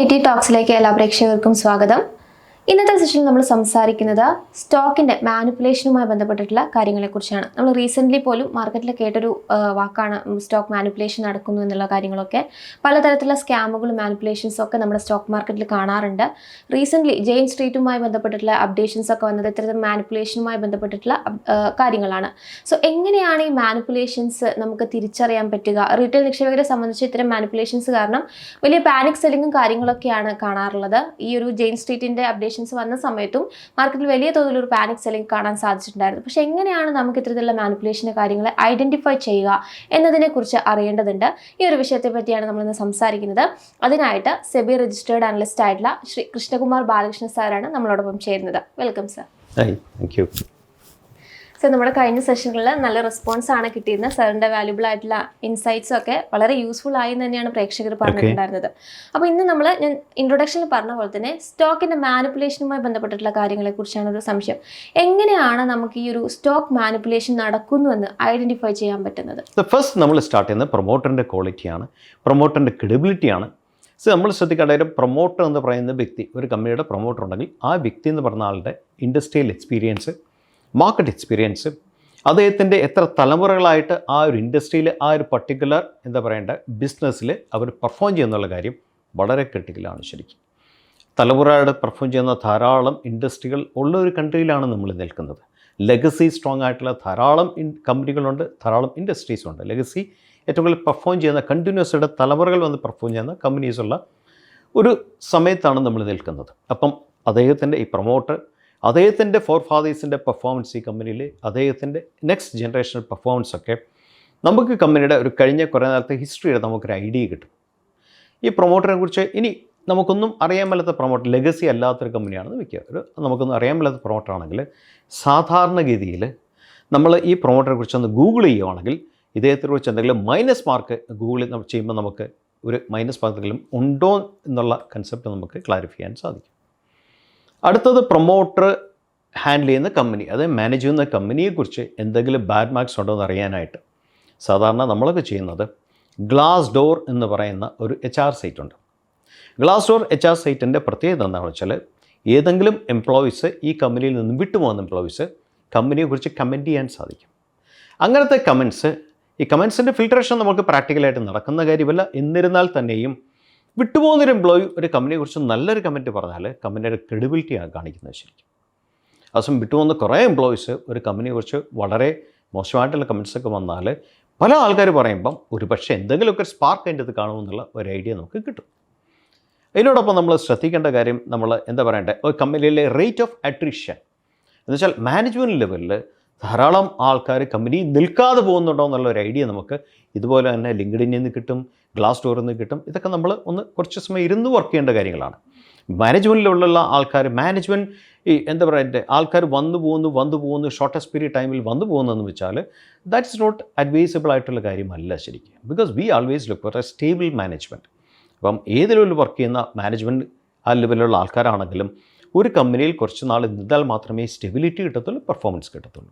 E T ടോക്സിലേക്ക് എല്ലാ പ്രേക്ഷകർക്കും സ്വാഗതം. ഇന്നത്തെ സെഷനിൽ നമ്മൾ സംസാരിക്കുന്നത് സ്റ്റോക്കിന്റെ മാനിപ്പുലേഷനുമായി ബന്ധപ്പെട്ടിട്ടുള്ള കാര്യങ്ങളെക്കുറിച്ചാണ്. നമ്മൾ റീസെന്റ്ലി പോലും മാർക്കറ്റിൽ കേട്ടൊരു വാക്കാണ് സ്റ്റോക്ക് മാനിപ്പുലേഷൻ നടക്കുന്നു എന്നുള്ള കാര്യങ്ങളൊക്കെ. പലതരത്തിലുള്ള സ്കാമുകളും മാനുപ്പുലേഷൻസും ഒക്കെ നമ്മുടെ സ്റ്റോക്ക് മാർക്കറ്റിൽ കാണാറുണ്ട്. റീസെന്റ്ലി ജെയിൻ സ്ട്രീറ്റുമായി ബന്ധപ്പെട്ടിട്ടുള്ള അപ്ഡേഷൻസ് ഒക്കെ വന്നത് ഇത്തരത്തിൽ മാനിപ്പുലേഷനുമായി ബന്ധപ്പെട്ടിട്ടുള്ള കാര്യങ്ങളാണ്. സോ എങ്ങനെയാണ് ഈ മാനിപ്പുലേഷൻസ് നമുക്ക് തിരിച്ചറിയാൻ പറ്റുക? റീറ്റെയിൽ നിക്ഷേപകരെ സംബന്ധിച്ച് ഇത്തരം മാനിപ്പുലേഷൻസ് കാരണം വലിയ പാനിക് സെല്ലിങ്ങും കാര്യങ്ങളൊക്കെയാണ് കാണാറുള്ളത്. ഈ ഒരു ജെയിൻ സ്ട്രീറ്റിന്റെ അപ്ഡേഷൻസ് വന്ന സമയത്തും മാർക്കറ്റിൽ വലിയ തോതിൽ ഒരു പാനിക് സെല്ലിംഗ് കാണാൻ സാധിച്ചിട്ടുണ്ടായിരുന്നു. പക്ഷേ എങ്ങനെയാണ് നമുക്ക് ഇത്തരത്തിലുള്ള മാനിപ്പുലേഷന്റെ കാര്യങ്ങളെ ഐഡന്റിഫൈ ചെയ്യുക എന്നതിനെക്കുറിച്ച് അറിയേണ്ടതുണ്ട്. ഈ ഒരു വിഷയത്തെ പറ്റിയാണ് നമ്മൾ ഇന്ന് സംസാരിക്കുന്നത്. അതിനായിട്ട് സെബി രജിസ്റ്റേർഡ് അനലിസ്റ്റ് ആയിട്ടുള്ള ശ്രീ കൃഷ്ണകുമാർ ബാലകൃഷ്ണ സാറാണ് നമ്മളോടൊപ്പം ചേരുന്നത്. Welcome sir thank you sir നമ്മുടെ കഴിഞ്ഞ സെഷനിൽ നല്ല റെസ്പോൺസ് ആണ് കിട്ടിയിരുന്നത്. സാറിന്റെ വാല്യുബിൾ ആയിട്ടുള്ള ഇൻസൈറ്റ്സും ഒക്കെ വളരെ യൂസ്ഫുൾ ആയി എന്ന് തന്നെയാണ് പ്രേക്ഷകർ പറഞ്ഞിട്ടുണ്ടായിരുന്നത്. അപ്പോൾ ഇന്ന് നമ്മൾ ഞാൻ ഇൻട്രൊഡക്ഷനിൽ പറഞ്ഞ പോലെ തന്നെ സ്റ്റോക്കിന്റെ മാനിപ്പുലേഷനുമായി ബന്ധപ്പെട്ടിട്ടുള്ള കാര്യങ്ങളെ കുറിച്ചാണ് ഒരു സംശയം. എങ്ങനെയാണ് നമുക്ക് ഈ ഒരു സ്റ്റോക്ക് മാനിപ്പുലേഷൻ നടക്കുന്നുവെന്ന് ഐഡന്റിഫൈ ചെയ്യാൻ പറ്റുന്നത്? ഫസ്റ്റ് നമ്മൾ സ്റ്റാർട്ട് ചെയ്യുന്നത് പ്രൊമോട്ടറിന്റെ ക്വാളിറ്റിയാണ് പ്രൊമോട്ടറിന്റെ ക്രെഡിബിലിറ്റിയാണ് സോ നമ്മൾ ശ്രദ്ധിക്കേണ്ട ഒരു പ്രൊമോട്ടർ എന്ന് പറയുന്ന വ്യക്തി ഒരു കമ്പനിയുടെ പ്രൊമോട്ടർ ഉണ്ടെങ്കിൽ ആ വ്യക്തി എന്ന് പറഞ്ഞ ആളുടെ ഇൻഡസ്ട്രിയൽ എക്സ്പീരിയൻസ് മാർക്കറ്റ് എക്സ്പീരിയൻസ് അദ്ദേഹത്തിന്റെ എത്ര തലമുറകളായിട്ട് ആ ഒരു ഇൻഡസ്ട്രിയിൽ ആ ഒരു പർട്ടിക്കുലർ എന്താ പറയേണ്ട ബിസിനസ്സിൽ അവർ പെർഫോം ചെയ്യുന്നുള്ള കാര്യം വളരെ ക്രിട്ടിക്കലാണ് ശരിക്കും. തലമുറയുടെ പെർഫോം ചെയ്യുന്ന ധാരാളം ഇൻഡസ്ട്രികൾ ഉള്ള ഒരു കൺട്രിയിലാണ് നമ്മൾ നിൽക്കുന്നത്. ലെഗസി സ്ട്രോങ് ആയിട്ടുള്ള ധാരാളം ഇൻ കമ്പനികളുണ്ട് ധാരാളം ഇൻഡസ്ട്രീസ് ഉണ്ട്. ലെഗസി ഏറ്റവും കൂടുതൽ പെർഫോം ചെയ്യുന്ന കണ്ടിന്യൂസ് ആയിട്ട് തലമുറകൾ വന്ന് പെർഫോം ചെയ്യുന്ന കമ്പനീസുള്ള ഒരു സമയത്താണ് നമ്മൾ നിൽക്കുന്നത്. അപ്പം അദ്ദേഹത്തിന്റെ ഈ പ്രൊമോട്ടർ അദ്ദേഹത്തിന്റെ ഫോർ ഫാദേഴ്സിന്റെ പെർഫോമൻസ് ഈ കമ്പനിയിൽ അദ്ദേഹത്തിന്റെ നെക്സ്റ്റ് ജനറേഷണൽ പെർഫോമൻസ് ഒക്കെ നമുക്ക് കമ്പനിയുടെ ഒരു കഴിഞ്ഞ കുറേ നേരത്തെ ഹിസ്റ്ററിയുടെ നമുക്കൊരു ഐഡിയ കിട്ടും. ഈ പ്രൊമോട്ടറിനെ കുറിച്ച് ഇനി നമുക്കൊന്നും അറിയാൻ മേലാത്ത പ്രൊമോട്ടർ ലെഗസി അല്ലാത്തൊരു കമ്പനിയാണെന്ന് വയ്ക്കുക ഒരു നമുക്കൊന്നും അറിയാൻ മേലാത്ത പ്രൊമോട്ടർ ആണെങ്കിൽ സാധാരണഗതിയിൽ നമ്മൾ ഈ പ്രൊമോട്ടറെ കുറിച്ച് ഒന്ന് ഗൂഗിൾ ചെയ്യുവാണെങ്കിൽ ഇദ്ദേഹത്തെ കുറിച്ച് എന്തെങ്കിലും മൈനസ് മാർക്ക് ഗൂഗിളിൽ ചെയ്യുമ്പോൾ നമുക്ക് ഒരു മൈനസ് മാർക്ക് എന്തെങ്കിലും ഉണ്ടോ എന്നുള്ള കൺസെപ്റ്റ് നമുക്ക് ക്ലാരിഫൈ ചെയ്യാൻ സാധിക്കും. അടുത്തത് പ്രൊമോട്ടർ ഹാൻഡിൽ ചെയ്യുന്ന കമ്പനി അതായത് മാനേജ് ചെയ്യുന്ന കമ്പനിയെക്കുറിച്ച് എന്തെങ്കിലും ബാഡ് മാർക്സ് ഉണ്ടോ എന്ന് അറിയാനായിട്ട്. സാധാരണ നമ്മളൊക്കെ ചെയ്യുന്നത് ഗ്ലാസ് ഡോർ എന്ന് പറയുന്ന ഒരു എച്ച് ആർ സൈറ്റ് ഉണ്ട്. ഗ്ലാസ് ഡോർ എച്ച് ആർ സൈറ്റിന്റെ പ്രത്യേകത എന്താണെന്ന് വെച്ചാൽ ഏതെങ്കിലും എംപ്ലോയീസ് ഈ കമ്പനിയിൽ നിന്ന് വിട്ടുപോകുന്ന എംപ്ലോയീസ് കമ്പനിയെക്കുറിച്ച് കമന്റ് ചെയ്യാൻ സാധിക്കും. അങ്ങനത്തെ കമൻസ് ഈ കമൻസിന്റെ ഫിൽട്രേഷൻ നമുക്ക് പ്രാക്ടിക്കലായിട്ട് നടക്കുന്ന കാര്യമല്ല. എന്നിരുന്നാൽ തന്നെയും വിട്ടുപോകുന്നൊരു എംപ്ലോയി ഒരു കമ്പനിയെക്കുറിച്ച് നല്ലൊരു കമന്റ് പറഞ്ഞാൽ കമ്പനിയുടെ ക്രെഡിബിലിറ്റിയാണ് കാണിക്കുന്നത് ശരിക്കും. അസം വിട്ടുപോകുന്ന കുറേ എംപ്ലോയീസ് ഒരു കമ്പനിയെക്കുറിച്ച് വളരെ മോശമായിട്ടുള്ള കമൻസൊക്കെ വന്നാൽ പല ആൾക്കാർ പറയുമ്പം ഒരു പക്ഷേ എന്തെങ്കിലുമൊക്കെ സ്പാർക്ക് അതിന്റെ അത് കാണുമെന്നുള്ള ഒരു ഐഡിയ നമുക്ക് കിട്ടും. അതിനോടൊപ്പം നമ്മൾ ശ്രദ്ധിക്കേണ്ട കാര്യം നമ്മൾ എന്താ പറയണ്ടേ? ഒരു കമ്പനിയിലെ റേറ്റ് ഓഫ് അട്രിഷൻ എന്ന് വെച്ചാൽ മാനേജ്മെന്റ് ലെവലിൽ ധാരാളം ആൾക്കാർ കമ്പനി നിൽക്കാതെ പോകുന്നുണ്ടോ എന്നുള്ള ഒരു ഐഡിയ നമുക്ക് ഇതുപോലെ തന്നെ ലിങ്ക്ഡിനിൽ നിന്ന് കിട്ടും. ഗ്ലാസ് ഡോറിൽ നിന്ന് കിട്ടും. ഇതൊക്കെ നമ്മൾ ഒന്ന് കുറച്ച് സമയം ഇരുന്ന് വർക്ക് ചെയ്യേണ്ട കാര്യങ്ങളാണ്. മാനേജ്മെന്റിലുള്ള ആൾക്കാർ മാനേജ്മെന്റ് ഈ എന്താ പറയുക എന്റെ ആൾക്കാർ വന്നു പോകുന്നു വന്നു പോകുന്നു ഷോർട്ടസ്റ്റ് പീരീഡ് ടൈമിൽ വന്നു പോകുന്നതെന്ന് വെച്ചാൽ ദാറ്റ് ഇസ് നോട്ട് അഡ്വൈസബിൾ ആയിട്ടുള്ള കാര്യമല്ല ശരിക്കും. Because we always look for a stable management അപ്പം ഏത് ലെവലിൽ വർക്ക് ചെയ്യുന്ന മാനേജ്മെന്റ് ആ ലെവലിലുള്ള ആൾക്കാരാണെങ്കിലും ഒരു കമ്പനിയിൽ കുറച്ച് നാൾ നിന്നാൽ മാത്രമേ സ്റ്റെബിലിറ്റി കിട്ടത്തുള്ളൂ പെർഫോമൻസ് കിട്ടത്തുള്ളൂ.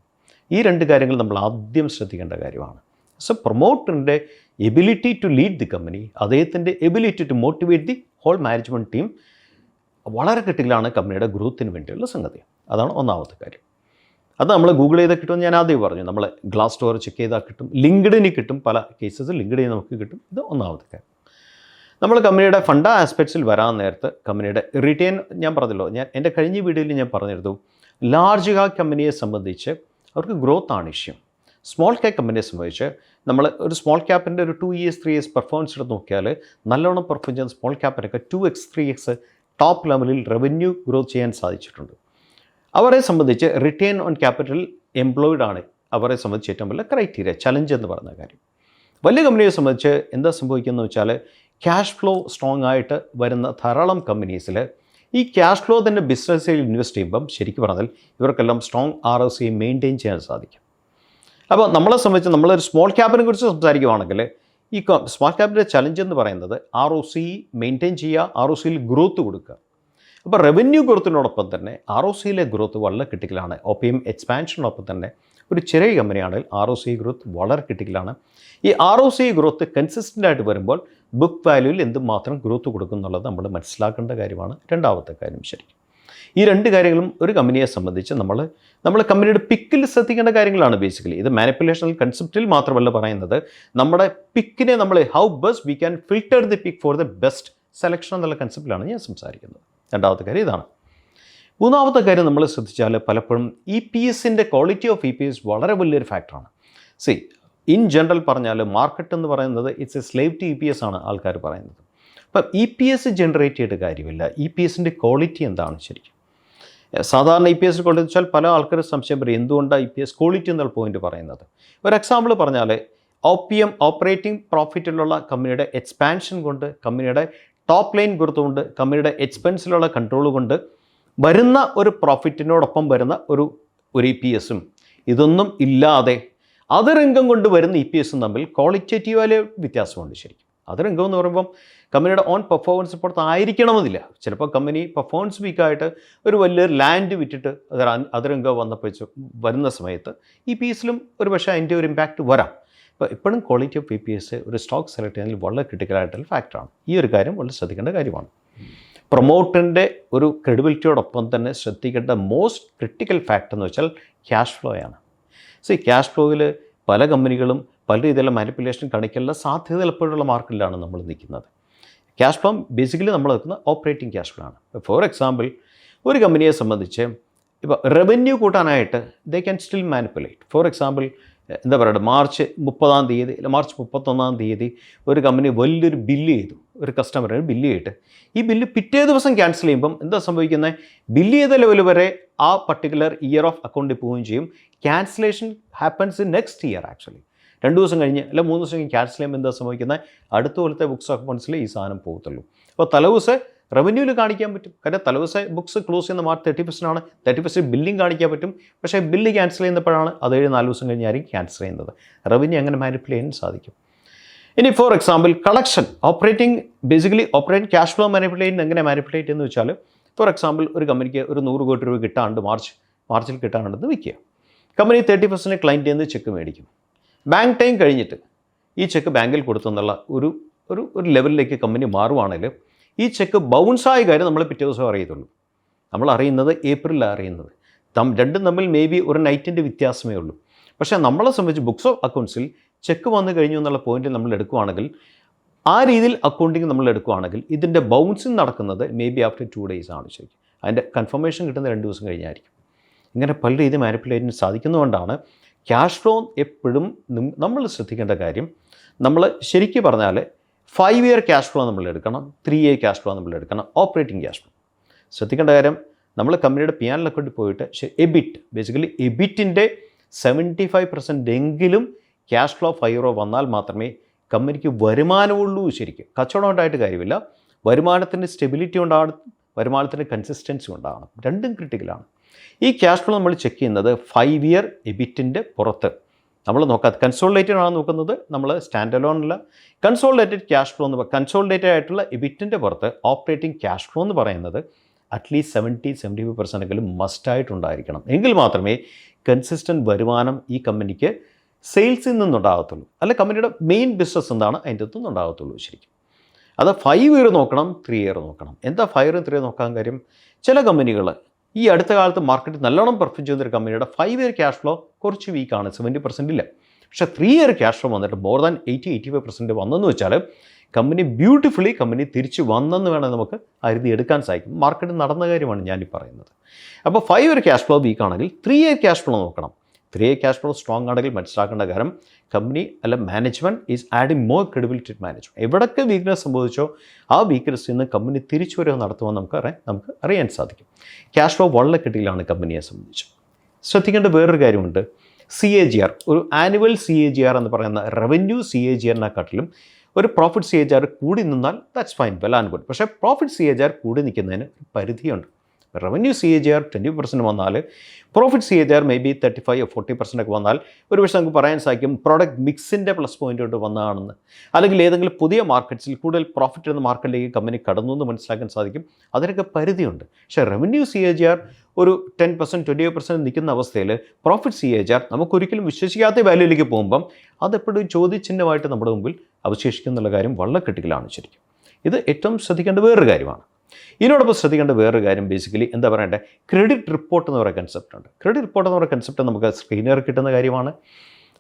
ഈ രണ്ട് കാര്യങ്ങൾ നമ്മൾ ആദ്യം ശ്രദ്ധിക്കേണ്ട കാര്യമാണ്. So പ്രൊമോട്ടറിന്റെ ability to lead the company അദ്ദേഹത്തിന്റെ ability to motivate the whole management team വളരെ ക്രിട്ടിക്കലാണ് കമ്പനിയുടെ ഗ്രോത്തിന് വേണ്ടിയുള്ള സംഗതി. അതാണ് ഒന്നാമത്തെ കാര്യം. അത് നമ്മൾ ഗൂഗിൾ ചെയ്താൽ കിട്ടുമെന്ന് ഞാൻ ആദ്യം പറഞ്ഞു. നമ്മൾ ഗ്ലാസ് സ്റ്റോർ ചെക്ക് ചെയ്താൽ കിട്ടും. ലിങ്ക്ഡിന് കിട്ടും. പല കേസസ് ലിങ്ക്ഡിന് നമുക്ക് കിട്ടും. ഇത് ഒന്നാമത്തെ കാര്യം. നമ്മൾ കമ്പനിയുടെ ഫണ്ട ആസ്പെക്ട്സിൽ വരാൻ നേരത്ത് കമ്പനിയുടെ റിട്ടേൺ ഞാൻ പറഞ്ഞല്ലോ ഞാൻ എന്റെ കഴിഞ്ഞ വീഡിയോയിൽ ഞാൻ പറഞ്ഞിരുന്നു ലാർജ് കമ്പനിയെ സംബന്ധിച്ച് അവർക്ക് ഗ്രോത്ത് ആണ് ഇഷ്യൂ. സ്മോൾ ക്യാപ് കമ്പനിയെ സംബന്ധിച്ച് നമ്മൾ ഒരു സ്മോൾ ക്യാപ്പിന്റെ ഒരു two years three years performance എടുത്ത് നോക്കിയാൽ നല്ലോണം പെർഫോം ചെയ്യുന്ന small ക്യാപ്പിനൊക്കെ two X three X top ലെവലിൽ റവന്യൂ ഗ്രോ ചെയ്യാൻ സാധിച്ചിട്ടുണ്ട്. അവരെ സംബന്ധിച്ച് റിട്ടേൺ ഓൺ ക്യാപിറ്റൽ എംപ്ലോയിഡ് ആണ് അവരെ സംബന്ധിച്ച് ഏറ്റവും വലിയ ക്രൈറ്റീരിയ ചലഞ്ച് എന്ന് പറയുന്ന കാര്യം. വലിയ കമ്പനിയെ സംബന്ധിച്ച് എന്താ സംഭവിക്കുന്നത് വെച്ചാൽ ക്യാഷ് ഫ്ലോ സ്ട്രോങ് ആയിട്ട് വരുന്ന ധാരാളം കമ്പനീസിൽ ഈ ക്യാഷ് ഫ്ലോ തന്നെ ബിസിനസ്സിൽ ഇൻവെസ്റ്റ് ചെയ്യുമ്പം ശരിക്കും പറഞ്ഞാൽ ഇവർക്കെല്ലാം strong R S C maintain ചെയ്യാൻ സാധിക്കും. അപ്പോൾ നമ്മളെ സംബന്ധിച്ച് നമ്മളൊരു സ്മോൾ ക്യാപ്പിനെ കുറിച്ച് സംസാരിക്കുവാണെങ്കിൽ ഈ സ്മോൾ ക്യാപിന്റെ ചലഞ്ച് എന്ന് പറയുന്നത് ആർ ഒ സി മെയിന്റെയിൻ ചെയ്യുക ആർ ഒ സിയിൽ ഗ്രോത്ത് കൊടുക്കുക. അപ്പോൾ റവന്യൂ ഗ്രോത്തിനോടൊപ്പം തന്നെ ആർ ഒ സിയിലെ ഗ്രോത്ത് വളരെ ക്രിട്ടിക്കലാണ് ഒ പി എം എക്സ്പാൻഷനോടൊപ്പം തന്നെ ഒരു ചെറിയ കമ്പനിയാണെങ്കിൽ ആർ ഒ സി ഗ്രോത്ത് വളരെ ക്രിട്ടിക്കലാണ് ഈ R O C growth consistent ആയിട്ട് വരുമ്പോൾ ബുക്ക് വാല്യൂവിൽ എന്തുമാത്രം ഗ്രോത്ത് കൊടുക്കും എന്നുള്ളത് നമ്മൾ മനസ്സിലാക്കേണ്ട കാര്യമാണ്. രണ്ടാമത്തെ കാര്യം ശരി. ഈ രണ്ട് കാര്യങ്ങളും ഒരു കമ്പനിയെ സംബന്ധിച്ച് നമ്മൾ നമ്മൾ കമ്പനിയുടെ പിക്കിൽ ശ്രദ്ധിക്കേണ്ട കാര്യങ്ങളാണ് ബേസിക്കലി ഇത് മാനിപ്പുലേഷണൽ കൺസെപ്റ്റിൽ മാത്രമല്ല പറയുന്നത്. നമ്മുടെ പിക്കിനെ നമ്മൾ how best we can filter the pick for the best selection എന്നുള്ള കൺസെപ്റ്റിലാണ് ഞാൻ സംസാരിക്കുന്നത്. രണ്ടാമത്തെ കാര്യം ഇതാണ്. മൂന്നാമത്തെ കാര്യം നമ്മൾ ശ്രദ്ധിച്ചാൽ പലപ്പോഴും ഇ പി എസിന്റെ quality of E P S വളരെ വലിയൊരു ഫാക്ടറാണ് സി ഇൻ ജനറൽ പറഞ്ഞാൽ മാർക്കറ്റ് എന്ന് പറയുന്നത് it's a slave to E P S ആണ് ആൾക്കാർ പറയുന്നത്. അപ്പം ഇ പി എസ് ജനറേറ്റ് ചെയ്ത കാര്യമില്ല. ഇ പി എസിന്റെ ക്വാളിറ്റി എന്താണ് ശരിക്കും? സാധാരണ ഇ പി എസ് ക്വാളിറ്റി വെച്ചാൽ പല ആൾക്കാരും സംശയം പറയും എന്തുകൊണ്ടാണ് ഇ പി എസ് ക്വാളിറ്റി എന്നുള്ള പോയിന്റ് പറയുന്നത്? ഒരു എക്സാമ്പിൾ പറഞ്ഞാൽ ഒ പി എം ഓപ്പറേറ്റിംഗ് പ്രോഫിറ്റിലുള്ള കമ്പനിയുടെ എക്സ്പാൻഷൻ കൊണ്ട് കമ്പനിയുടെ ടോപ്പ് ലൈൻ കൊണ്ട് കമ്പനിയുടെ എക്സ്പെൻസിലുള്ള കൺട്രോൾ കൊണ്ട് വരുന്ന ഒരു പ്രോഫിറ്റിനോടൊപ്പം വരുന്ന ഒരു ഒരു ഇ പി എസും ഇതൊന്നും ഇല്ലാതെ അത് രംഗം കൊണ്ട് വരുന്ന ഇ പി എസും തമ്മിൽ ക്വാളിറ്റേറ്റീവായ വ്യത്യാസമുണ്ട് ശരിക്കും. അതർ ഇൻകം എന്ന് പറയുമ്പം കമ്പനിയുടെ ഓൺ പെർഫോമൻസ് റിപ്പോർട്ട് ആയിരിക്കണമെന്നില്ല. ചിലപ്പോൾ കമ്പനി പെർഫോമൻസ് വീക്കായിട്ട് ഒരു വലിയൊരു ലാൻഡ് വിറ്റിട്ട് അത് അതിരംഗം വന്നപ്പോൾ വരുന്ന സമയത്ത് ഈ പി എസിലും ഒരു പക്ഷേ അതിന്റെ ഒരു ഇമ്പാക്റ്റ് വരാം. ഇപ്പോൾ ഇപ്പോഴും quality of P P S ഒരു സ്റ്റോക്ക് സെലക്ട് ചെയ്യുന്നതിൽ വളരെ ക്രിട്ടിക്കലായിട്ടുള്ള ഫാക്ടറാണ് ഈ ഒരു കാര്യം വളരെ ശ്രദ്ധിക്കേണ്ട കാര്യമാണ്. പ്രൊമോട്ടറിന്റെ ഒരു ക്രെഡിബിലിറ്റിയോടൊപ്പം തന്നെ ശ്രദ്ധിക്കേണ്ട മോസ്റ്റ് ക്രിട്ടിക്കൽ ഫാക്ടർ എന്ന് വെച്ചാൽ ക്യാഷ് ഫ്ലോയാണ് സോ ഈ ക്യാഷ് ഫ്ലോയിൽ പല കമ്പനികളും പല രീതിയിലുള്ള മാനിപ്പുലേഷൻ കാണിക്കാനുള്ള സാധ്യത എപ്പോഴുള്ള മാർക്കറ്റിലാണ് നമ്മൾ നിൽക്കുന്നത്. ക്യാഷ് ഫ്ലോ ബേസിക്കലി നമ്മൾ നിൽക്കുന്ന ഓപ്പറേറ്റിംഗ് ക്യാഷ് ഫ്ലോ ആണ്. ഫോർ എക്സാമ്പിൾ ഒരു കമ്പനിയെ സംബന്ധിച്ച് ഇപ്പോൾ റവന്യൂ കൂട്ടാനായിട്ട് they can still manipulate for example എന്താ പറയുക മാർച്ച് മുപ്പതാം തീയതി അല്ല മാർച്ച് മുപ്പത്തൊന്നാം തീയതി ഒരു കമ്പനി വലിയൊരു ബില്ല് ചെയ്തു. ഒരു കസ്റ്റമറിന് ബില്ല് ചെയ്തിട്ട്. ഈ ബില്ല് പിറ്റേ ദിവസം ക്യാൻസൽ ചെയ്യുമ്പം എന്താ സംഭവിക്കുന്നത് ബില്ല് ചെയ്ത ലെവൽ വരെ ആ പർട്ടിക്കുലർ ഇയർ ഓഫ് അക്കൗണ്ടിൽ പോവുകയും ചെയ്യും. Cancellation happens in next year actually രണ്ട് ദിവസം കഴിഞ്ഞ് അല്ല മൂന്ന് ദിവസം കഴിഞ്ഞ് ക്യാൻസൽ ചെയ്യുമ്പോൾ എന്താ സംഭവിക്കുന്നത്? അടുത്ത കൊല്ലത്തെ ബുക്സ് ഓഫ് അക്കൗണ്ട്സിൽ ഈ സാധനം പോകത്തുള്ളൂ. അപ്പോൾ തലേദിവസം റവന്യൂവിൽ കാണിക്കാൻ പറ്റും. കാരണം തലേദിവസം ബുക്സ് ക്ലോസ് ചെയ്യുന്ന മാർക്ക് തേർട്ടി പെർസെന്റ് ആണ്. തേർട്ടി പെർസെന്റ് ബില്ലിംഗ് കാണിക്കാൻ പറ്റും. പക്ഷേ ബില്ല് ക്യാൻസൽ ചെയ്യുന്നപ്പോഴാണ് അത് ഏഴ് നാല് ദിവസം കഴിഞ്ഞായിരിക്കും ക്യാൻസൽ ചെയ്യുന്നത്. റവന്യൂ അങ്ങനെ മാനിപ്പുലേറ്റ് ചെയ്യാൻ സാധിക്കും? ഇനി for example collection operating basically operate cash flow manipulate എങ്ങനെ മാനിപ്പുലേറ്റ് എന്ന് വെച്ചാൽ ഫോർ എക്സാമ്പിൾ ഒരു കമ്പനിക്ക് ഒരു നൂറ് കോടി രൂപ കിട്ടാണ്ട് മാർച്ച് മാർച്ചിൽ കിട്ടാണ്ടെന്ന് വിൽക്കുക. കമ്പനി തേർട്ടി പെർസെന്റ് ക്ലയന്റിൽ നിന്ന് ചെക്ക് മേടിക്കും. ബാങ്ക് ടൈം കഴിഞ്ഞിട്ട് ഈ ചെക്ക് ബാങ്കിൽ കൊടുത്തെന്നുള്ള ഒരു ഒരു ഒരു ലെവലിലേക്ക് കമ്പനി മാറുവാണെങ്കിൽ ഈ ചെക്ക് ബൗൺസായ കാര്യം നമ്മൾ പിറ്റേ ദിവസം അറിയത്തുള്ളൂ. നമ്മൾ അറിയുന്നത് ഏപ്രിലാണ് അറിയുന്നത്. തം രണ്ടും തമ്മിൽ മേ ബി ഒരു നൈറ്റിന്റെ വ്യത്യാസമേ ഉള്ളൂ. പക്ഷേ നമ്മളെ സംബന്ധിച്ച് ബുക്സ് ഓഫ് അക്കൗണ്ട്സിൽ ചെക്ക് വന്നു കഴിഞ്ഞു എന്നുള്ള പോയിന്റ് നമ്മൾ എടുക്കുവാണെങ്കിൽ ആ രീതിയിൽ അക്കൗണ്ടിങ് നമ്മൾ എടുക്കുവാണെങ്കിൽ ഇതിന്റെ ബൗൺസിങ് നടക്കുന്നത് maybe after two days ആണ് ശരിക്കും. അതിന്റെ കൺഫർമേഷൻ കിട്ടുന്ന രണ്ട് ദിവസം കഴിഞ്ഞായിരിക്കും. ഇങ്ങനെ പല രീതി മാനിപ്പുലേറ്റിന് സാധിക്കുന്നതുകൊണ്ടാണ് ക്യാഷ് ഫ്ലോ എപ്പോഴും നമ്മൾ ശ്രദ്ധിക്കേണ്ട കാര്യം നമ്മൾ ശരിക്കും പറഞ്ഞാൽ ഫൈവ് ഇയർ ക്യാഷ് ഫ്ലോ നമ്മൾ എടുക്കണം ത്രീ ഇയർ ക്യാഷ് ഫ്ലോ നമ്മൾ എടുക്കണം ഓപ്പറേറ്റിംഗ് ക്യാഷ് ഫ്ലോ ശ്രദ്ധിക്കേണ്ട കാര്യം നമ്മൾ കമ്പനിയുടെ പി ആൻ അക്കൗണ്ടിൽ പോയിട്ട് എബിറ്റ് ബേസിക്കലി എബിറ്റിന്റെ സെവന്റി ഫൈവ് പെർസെന്റ് എങ്കിലും ക്യാഷ് ഫ്ലോ ഫൈവ് ഇയറോ വന്നാൽ മാത്രമേ കമ്പനിക്ക് വരുമാനമുള്ളൂ ശരിക്കും. കച്ചവടം ഉണ്ടായിട്ട് കാര്യമില്ല. വരുമാനത്തിന്റെ സ്റ്റെബിലിറ്റി ഉണ്ടാകണം വരുമാനത്തിന്റെ കൺസിസ്റ്റൻസി ഉണ്ടാകണം രണ്ടും ക്രിട്ടിക്കലാണ് ഈ ക്യാഷ് ഫ്ലോ നമ്മൾ ചെക്ക് ചെയ്യുന്നത് ഫൈവ് ഇയർ എബിറ്റിന്റെ പുറത്ത്. നമ്മൾ നോക്കാത്ത കൺസോളിഡേറ്റഡ് ആണ് നോക്കുന്നത്? നമ്മൾ സ്റ്റാൻഡ് അലോണല്ല കൺസോളിഡേറ്റഡ് ക്യാഷ് ഫ്ലോ എന്ന് കൺസോളിഡേറ്റഡ് ആയിട്ടുള്ള എബിറ്റിന്റെ പുറത്ത് ഓപ്പറേറ്റിംഗ് ക്യാഷ് ഫ്ലോ എന്ന് പറയുന്നത് at least seventy seventy five percent എങ്കിലും മസ്റ്റായിട്ടുണ്ടായിരിക്കണം എങ്കിൽ മാത്രമേ കൺസിസ്റ്റന്റ് വരുമാനം ഈ കമ്പനിക്ക് സെയിൽസിൽ നിന്നുണ്ടാകത്തുള്ളൂ. അല്ല കമ്പനിയുടെ മെയിൻ ബിസിനസ് എന്താണ്? അതിന്റെ അകത്തു നിന്നുണ്ടാകത്തുള്ളൂ ശരിക്കും. അത് ഫൈവ് ഇയർ നോക്കണം ത്രീ ഇയർ നോക്കണം. എന്താ ഫൈവ് ഇയർ ത്രീ ഇയർ നോക്കാൻ കാര്യം? ചില കമ്പനികൾ ഈ അടുത്ത കാലത്ത് മാർക്കറ്റ് നല്ലോണം പെർഫോം ചെയ്യുന്ന ചെയ്യുന്നൊരു കമ്പനിയുടെ ഫൈവ് ഇയർ ക്യാഷ് ഫ്ലോ കുറച്ച് വീക്കാണ് സെവന്റി പെർസെന്റ് ഇല്ല. പക്ഷേ ത്രീ ഇയർ ക്യാഷ് ഫ്ലോ വന്നിട്ട് more than eighty eighty five percent വന്നെന്ന് വെച്ചാൽ കമ്പനി ബ്യൂട്ടിഫുള്ളി കമ്പനി തിരിച്ച് വന്നെന്ന് വേണം നമുക്ക് അരുതി എടുക്കാൻ സാധിക്കും. മാർക്കറ്റ് നടന്ന കാര്യമാണ് ഞാനീ പറയുന്നത്. അപ്പോൾ ഫൈവ് ഇയർ ക്യാഷ് ഫ്ലോ വീക്കാണെങ്കിൽ ത്രീ ഇയർ ക്യാഷ് ഫ്ലോ നോക്കണം. ത്രീ ക്യാഷ് ഫ്ലോ സ്ട്രോങ് ആണെങ്കിൽ മനസ്സിലാക്കേണ്ട കാര്യം കമ്പനി അല്ല management is adding more credibility management എവിടൊക്കെ വീക്ക്നെസ് സംഭവിച്ചോ ആ വീക്ക്നെസ്സിൽ നിന്ന് കമ്പനി തിരിച്ചു വരവ് നടത്തുമെന്ന് നമുക്ക് അറിയാൻ നമുക്ക് അറിയാൻ സാധിക്കും. ക്യാഷ് ഫ്ലോ വളരെ കിട്ടിയിലാണ് കമ്പനിയെ സംബന്ധിച്ച്. ശ്രദ്ധിക്കേണ്ട വേറൊരു കാര്യമുണ്ട്. സി എ ജി ആർ ഒരു annual C A G R എന്ന് പറയുന്ന റവന്യൂ സി എ ജി ആറിനെക്കാട്ടിലും ഒരു profit C A G R കൂടി നിന്നാൽ that's fine well and good പക്ഷേ profit C A G R കൂടി നിൽക്കുന്നതിന് പരിധിയുണ്ട്. Revenue C A G R twenty percent വന്നാൽ profit C A G R maybe thirty five forty percent ഒക്കെ വന്നാൽ ഒരു പക്ഷേ നമുക്ക് പറയാൻ സാധിക്കും പ്രോഡക്റ്റ് മിക്സിന്റെ പ്ലസ് പോയിന്റ് കൊണ്ട് വന്നതാണെന്ന് അല്ലെങ്കിൽ ഏതെങ്കിലും പുതിയ മാർക്കറ്റ്സിൽ കൂടുതൽ പ്രോഫിറ്റ് എന്ന മാർക്കറ്റിലേക്ക് കമ്പനി കടന്നു എന്ന് മനസ്സിലാക്കാൻ സാധിക്കും. അതിനൊക്കെ പരിധിയുണ്ട്. പക്ഷേ revenue C A G R ഒരു ടെൻ പെർസെന്റ് ട്വന്റി പെർസെന്റ് നിൽക്കുന്ന അവസ്ഥയിൽ profit C A G R നമുക്കൊരിക്കലും വിശ്വസിക്കാത്ത വാല്യൂയിലേക്ക് പോകുമ്പം അതെപ്പോഴും ചോദ്യചിഹ്നമായിട്ട് നമ്മുടെ മുമ്പിൽ അവശേഷിക്കുന്നുള്ള കാര്യം വളരെ ക്രിട്ടിക്കലാണ് ശരിക്കും. ഇത് ഏറ്റവും ശ്രദ്ധിക്കേണ്ട വേറൊരു കാര്യമാണ്. ഇതിനോടൊപ്പം ശ്രദ്ധിക്കേണ്ട വേറൊരു കാര്യം ബേസിക്കലി എന്താ പറയണ്ടേ? ക്രെഡിറ്റ് റിപ്പോർട്ട് എന്ന് പറയുന്ന കൺസെപ്റ്റ് ഉണ്ട്. ക്രെഡിറ്റ് റിപ്പോർട്ട് എന്ന് പറയുന്ന കൺസെപ്റ്റ് നമുക്ക് സ്ക്രീനർ കിട്ടുന്ന കാര്യമാണ്.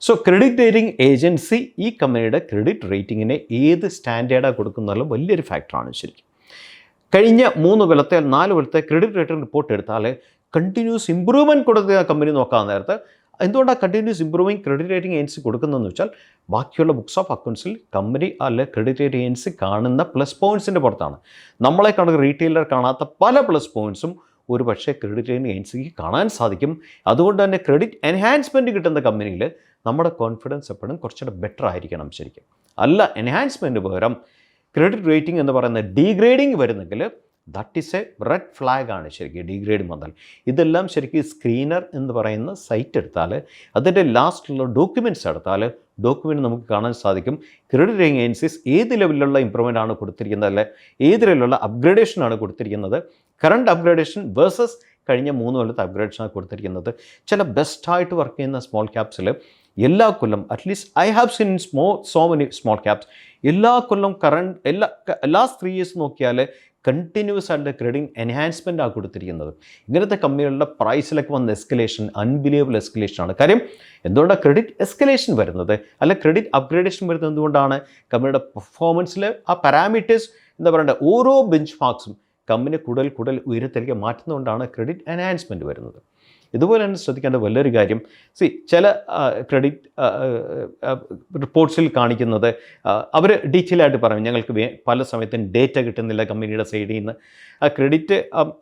സോ ക്രെഡിറ്റ് റേറ്റിംഗ് ഏജൻസി ഈ കമ്പനിയുടെ ക്രെഡിറ്റ് റേറ്റിങ്ങിനെ ഏത് സ്റ്റാൻഡേർഡാണ് കൊടുക്കുന്നതിലും വലിയൊരു ഫാക്ടറാണ് ശരിക്കും. കഴിഞ്ഞ മൂന്ന് കൊല്ലത്തെ നാല് കൊല്ലത്തെ ക്രെഡിറ്റ് റേറ്റിംഗ് റിപ്പോർട്ട് എടുത്താൽ കണ്ടിന്യൂസ് ഇമ്പ്രൂവ്മെന്റ് കൊടുത്ത കമ്പനി നോക്കാൻ നേരത്ത് എന്തുകൊണ്ടാണ് continuous improving credit rating agency കൊടുക്കുന്നതെന്ന് വെച്ചാൽ ബാക്കിയുള്ള ബുക്സ് ഓഫ് അക്കൗണ്ട്സിൽ കമ്പനി അല്ലെ ക്രെഡിറ്റ് റേറ്റിംഗ് ഏജൻസി കാണുന്ന പ്ലസ് പോയിന്റ്സിന്റെ പുറത്താണ്. നമ്മളെ കാണുന്ന റീറ്റെയിലർ കാണാത്ത പല പ്ലസ് പോയിന്റ്സും ഒരു പക്ഷേ ക്രെഡിറ്റ് റേറ്റിംഗ് ഏജൻസിക്ക് കാണാൻ സാധിക്കും. അതുകൊണ്ട് തന്നെ ക്രെഡിറ്റ് എൻഹാൻസ്മെന്റ് കിട്ടുന്ന കമ്പനിയിൽ നമ്മുടെ കോൺഫിഡൻസ് എപ്പോഴും കുറച്ചുകൂടെ ബെറ്റർ ആയിരിക്കണം ശരിക്കും. അല്ല എൻഹാൻസ്മെന്റ് പകരം ക്രെഡിറ്റ് റേറ്റിംഗ് എന്ന് പറയുന്ന ഡീഗ്രേഡിംഗ് വരുന്നെങ്കിൽ that is a red flag ആണ് ശരിക്കും ഡിഗ്രേഡ് വന്നാൽ ഇതെല്ലാം ശരിക്കും സ്ക്രീനർ എന്ന് പറയുന്ന സൈറ്റ് എടുത്താൽ അതിന്റെ ലാസ്റ്റിലുള്ള ഡോക്യുമെന്റ്സ് എടുത്താൽ ഡോക്യുമെന്റ് നമുക്ക് കാണാൻ സാധിക്കും. ക്രെഡിറ്റ് റേറ്റിംഗ് ഏജൻസീസ് ഏത് ലെവലിലുള്ള ഇമ്പ്രൂവ്മെന്റ് ആണ് കൊടുത്തിരിക്കുന്നത് അല്ലെ? ഏത് ലെവലിലുള്ള അപ്ഗ്രേഡേഷൻ ആണ് കൊടുത്തിരിക്കുന്നത്? കറണ്ട് അപ്ഗ്രേഡേഷൻ വേഴ്സസ് കഴിഞ്ഞ മൂന്ന് കൊല്ലത്തെ അപ്ഗ്രേഡേഷനാണ് കൊടുത്തിരിക്കുന്നത്. ചില ബെസ്റ്റായിട്ട് വർക്ക് ചെയ്യുന്ന സ്മോൾ ക്യാപ്സിൽ എല്ലാ കൊല്ലം at least I have seen സ്മോ so many small caps എല്ലാ കൊല്ലം കറണ്ട് എല്ലാ എല്ലാ ത്രീ ഇയേഴ്സ് നോക്കിയാൽ കണ്ടിന്യൂസ് ആയിട്ട് ക്രെഡിറ്റ് എൻഹാൻസ്മെന്റ് ആണ് കൊടുത്തിരിക്കുന്നത്. ഇങ്ങനത്തെ കമ്പനികളുടെ പ്രൈസിലൊക്കെ വന്ന എസ്കലേഷൻ അൺബിലീവബിൾ എസ്കലേഷൻ ആണ്. കാര്യം എന്തുകൊണ്ടാണ് ക്രെഡിറ്റ് എസ്കലേഷൻ വരുന്നത്? അല്ല ക്രെഡിറ്റ് അപ്ഗ്രേഡേഷൻ വരുന്നത് എന്തുകൊണ്ടാണ്? കമ്പനിയുടെ പെർഫോമൻസിൽ ആ പാരാമീറ്റേഴ്സ് എന്താ പറയേണ്ടത് ഓരോ ബെഞ്ച് മാർക്സും കമ്പനി കൂടുതൽ കൂടുതൽ ഉയരത്തിലേക്ക് മാറ്റുന്നതുകൊണ്ടാണ് ക്രെഡിറ്റ് എൻഹാൻസ്മെന്റ് വരുന്നത്. ഇതുപോലെ തന്നെ ശ്രദ്ധിക്കേണ്ട വലിയൊരു കാര്യം. സി ചില ക്രെഡിറ്റ് റിപ്പോർട്ട്സിൽ കാണിക്കുന്നത് അവർ ഡീറ്റെയിൽ ആയിട്ട് പറയും ഞങ്ങൾക്ക് പല സമയത്തും ഡേറ്റ കിട്ടുന്നില്ല കമ്പനിയുടെ സൈഡിൽ നിന്ന്. ആ ക്രെഡിറ്റ്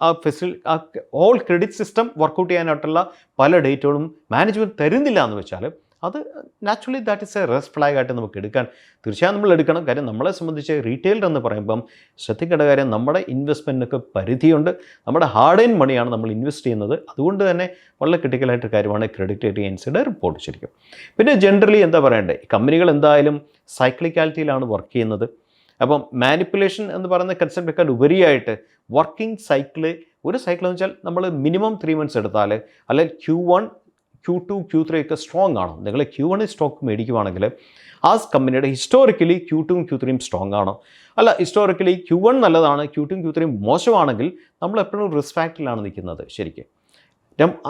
ആ ഫെസിൽ ആ ഓൾ ക്രെഡിറ്റ് സിസ്റ്റം വർക്കൗട്ട് ചെയ്യാനായിട്ടുള്ള പല ഡേറ്റുകളും മാനേജ്മെന്റ് തരുന്നില്ല എന്ന് വെച്ചാൽ അത് naturally that is a red flag ആയിട്ട് നമുക്ക് എടുക്കാൻ തീർച്ചയായും നമ്മൾ എടുക്കണം. കാര്യം നമ്മളെ സംബന്ധിച്ച് റീറ്റെയിൽ എന്ന് പറയുമ്പം ശ്രദ്ധിക്കേണ്ട കാര്യം നമ്മുടെ ഇൻവെസ്റ്റ്മെന്റിനൊക്കെ പരിധിയുണ്ട്. നമ്മുടെ ഹാർഡ് ഇൻ മണിയാണ് നമ്മൾ ഇൻവെസ്റ്റ് ചെയ്യുന്നത്. അതുകൊണ്ട് തന്നെ വളരെ ക്രിട്ടിക്കലായിട്ട് കാര്യമാണ് ക്രെഡിറ്റ് റേറ്റിംഗ് ഏജൻസിയുടെ റിപ്പോർട്ട് ശരിക്കും. പിന്നെ ജനറലി എന്താ പറയണ്ടേ കമ്പനികൾ എന്തായാലും സൈക്ലിക്കാലിറ്റിയിലാണ് വർക്ക് ചെയ്യുന്നത്. അപ്പം മാനിപ്പുലേഷൻ എന്ന് പറയുന്ന കൺസെപ്റ്റൊക്കെ ഉപരിയായിട്ട് വർക്കിംഗ് സൈക്കിൾ ഒരു സൈക്കിൾ എന്ന് വെച്ചാൽ നമ്മൾ മിനിമം ത്രീ മന്ത്സ് എടുത്താൽ അല്ലെങ്കിൽ Q one Q two Q three ഒക്കെ സ്ട്രോങ് ആണ്. നിങ്ങൾ ക്യൂ വൺ സ്റ്റോക്ക് മേടിക്കുവാണെങ്കിൽ ആ കമ്പനിയുടെ ഹിസ്റ്റോറിക്കലി ക്യൂ ടുവും ക്യൂ ത്രീയും സ്ട്രോങ് ആണോ. അല്ല ഹിസ്റ്റോറിക്കലി ക്യൂ വൺ നല്ലതാണ് ക്യൂ ടുവും ക്യൂ ത്രീയും മോശമാണെങ്കിൽ നമ്മൾ എപ്പോഴും റിസ്ക് ഫാക്ടറിലാണ് നിൽക്കുന്നത് ശരിക്കും.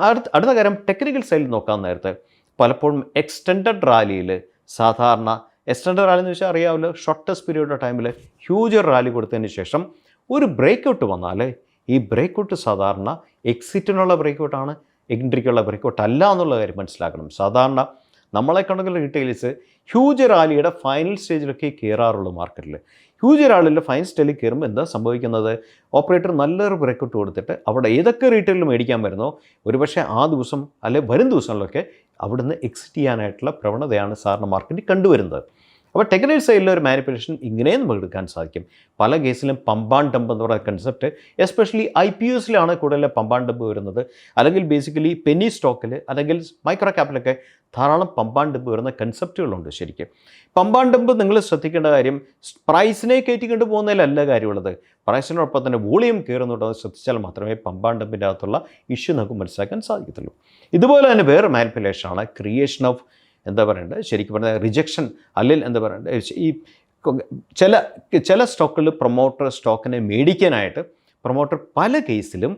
അടുത്ത കാര്യം ടെക്നിക്കൽ സൈഡിൽ നോക്കാൻ നേരത്തെ പലപ്പോഴും എക്സ്റ്റെൻഡഡ് റാലിയിൽ സാധാരണ എക്സ്റ്റെൻഡഡ് റാലി എന്ന് വെച്ചാൽ അറിയാമല്ലോ ഷോർട്ടസ്റ്റ് പീരീഡ് ടൈമിൽ ഹ്യൂജ് റാലി കൊടുത്തതിന് ശേഷം ഒരു ബ്രേക്ക് ഔട്ട് വന്നാൽ ഈ ബ്രേക്ക് ഔട്ട് സാധാരണ എക്സിറ്റിനുള്ള ബ്രേക്ക് ഔട്ടാണ് എൻട്രിക്കുള്ള ബ്രേക്കൗട്ട് അല്ല എന്നുള്ള കാര്യം മനസ്സിലാക്കണം. സാധാരണ നമ്മളെ കണക്കുള്ള റീറ്റെയിൽസ് ഹ്യൂജ് റാലിയുടെ ഫൈനൽ സ്റ്റേജിലൊക്കെ കയറാറുള്ളൂ മാർക്കറ്റിൽ ഹ്യൂജ് റാലിയുടെ ഫൈനൽ സ്റ്റേജിൽ കയറുമ്പോൾ എന്താ സംഭവിക്കുന്നത്? ഓപ്പറേറ്റർ നല്ലൊരു ബ്രേക്കൗട്ട് കൊടുത്തിട്ട് അവിടെ ഏതൊക്കെ റീറ്റെയിലും മേടിക്കാൻ വരുന്നോ? ഒരുപക്ഷെ ആ ദിവസം അല്ലെ വരും ദിവസങ്ങളിലൊക്കെ അവിടുന്ന് എക്സിറ്റ് ചെയ്യാനായിട്ടുള്ള പ്രവണതയാണ് സാറിന് മാർക്കറ്റിൽ കണ്ടുവരുന്നത്. അപ്പോൾ ടെക്നിക്കൽ സൈഡിലെ ഒരു മാനിപ്പുലേഷൻ ഇങ്ങനെയും നമുക്ക് എടുക്കാൻ സാധിക്കും. പല കേസിലും പമ്പാൻ ഡംപ് എന്ന് പറയുന്ന കൺസെപ്റ്റ് എസ്പെഷ്യലി ഐ പി എസിലാണ് കൂടുതൽ പമ്പാൻ ഡംപ് വരുന്നത്. അല്ലെങ്കിൽ ബേസിക്കലി പെനി സ്റ്റോക്കിൽ അല്ലെങ്കിൽ മൈക്രോ ക്യാപിറ്റലൊക്കെ ധാരാളം പമ്പാൻ ഡംപ് വരുന്ന കൺസെപ്റ്റുകളുണ്ട് ശരിക്കും. പമ്പാൻ ഡംപ് നിങ്ങൾ ശ്രദ്ധിക്കേണ്ട കാര്യം പ്രൈസിനെ കയറ്റിക്കൊണ്ട് പോകുന്നതിലല്ല കാര്യമുള്ളത്. പ്രൈസിനോടൊപ്പം തന്നെ വോളിയം കയറുന്നുണ്ടോ ശ്രദ്ധിച്ചാൽ മാത്രമേ പമ്പാൻ ഡംപിന്റെ അകത്തുള്ള ഇഷ്യൂ നമുക്ക് മനസ്സിലാക്കാൻ സാധിക്കത്തുള്ളൂ. ഇതുപോലെ തന്നെ വേറെ മാനിപ്പുലേഷനാണ് ക്രിയേഷൻ ഓഫ് എന്താ പറയേണ്ടത് ശരിക്കും പറഞ്ഞാൽ റിജക്ഷൻ അല്ലെങ്കിൽ എന്താ പറയേണ്ടത് ഈ ചില ചില സ്റ്റോക്കുകളിൽ പ്രൊമോട്ടർ സ്റ്റോക്കിനെ മേടിക്കാനായിട്ട് പ്രൊമോട്ടർ പല കേസിലും